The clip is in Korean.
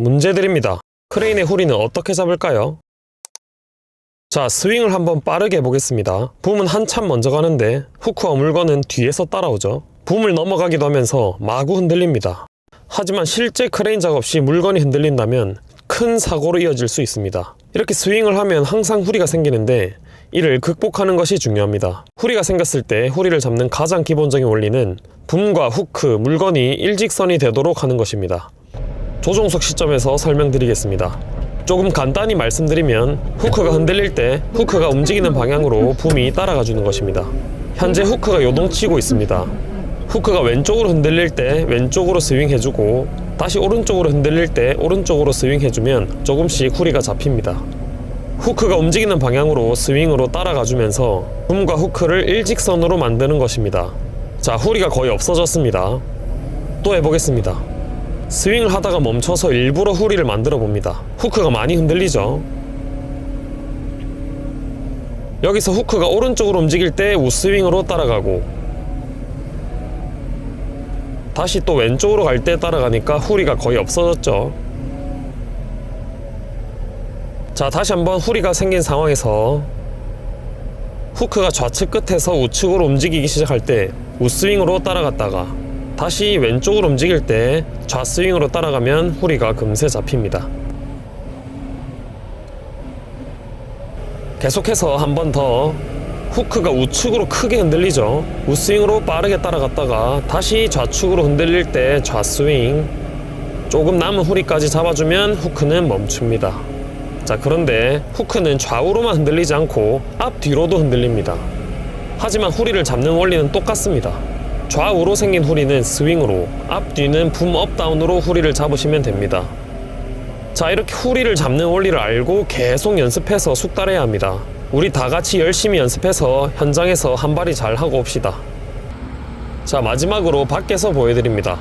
문제드립니다. 크레인의 후리는 어떻게 잡을까요? 자, 스윙을 한번 빠르게 해보겠습니다. 붐은 한참 먼저 가는데 후크와 물건은 뒤에서 따라오죠. 붐을 넘어가기도 하면서 마구 흔들립니다. 하지만 실제 크레인 작업 시 물건이 흔들린다면 큰 사고로 이어질 수 있습니다. 이렇게 스윙을 하면 항상 후리가 생기는데 이를 극복하는 것이 중요합니다. 후리가 생겼을 때 후리를 잡는 가장 기본적인 원리는 붐과 후크, 물건이 일직선이 되도록 하는 것입니다. 조종석 시점에서 설명드리겠습니다. 조금 간단히 말씀드리면 후크가 흔들릴 때 후크가 움직이는 방향으로 붐이 따라가 주는 것입니다. 현재 후크가 요동치고 있습니다. 후크가 왼쪽으로 흔들릴 때 왼쪽으로 스윙해주고 다시 오른쪽으로 흔들릴 때 오른쪽으로 스윙해주면 조금씩 후리가 잡힙니다. 후크가 움직이는 방향으로 스윙으로 따라가 주면서 붐과 후크를 일직선으로 만드는 것입니다. 자, 후리가 거의 없어졌습니다. 또 해보겠습니다. 스윙을 하다가 멈춰서 일부러 후리를 만들어 봅니다. 후크가 많이 흔들리죠. 여기서 후크가 오른쪽으로 움직일 때 우스윙으로 따라가고 다시 또 왼쪽으로 갈 때 따라가니까 후리가 거의 없어졌죠. 자, 다시 한번 후리가 생긴 상황에서 후크가 좌측 끝에서 우측으로 움직이기 시작할 때 우스윙으로 따라갔다가 다시 왼쪽으로 움직일 때 좌스윙으로 따라가면 후리가 금세 잡힙니다. 계속해서 한 번 더 후크가 우측으로 크게 흔들리죠. 우스윙으로 빠르게 따라갔다가 다시 좌측으로 흔들릴 때 좌스윙 조금 남은 후리까지 잡아주면 후크는 멈춥니다. 자 그런데 후크는 좌우로만 흔들리지 않고 앞 뒤로도 흔들립니다. 하지만 후리를 잡는 원리는 똑같습니다. 좌우로 생긴 후리는 스윙으로, 앞뒤는 붐 업다운으로 후리를 잡으시면 됩니다. 자, 이렇게 후리를 잡는 원리를 알고 계속 연습해서 숙달해야 합니다. 우리 다 같이 열심히 연습해서 현장에서 한 발이 잘 하고 옵시다. 자, 마지막으로 밖에서 보여드립니다.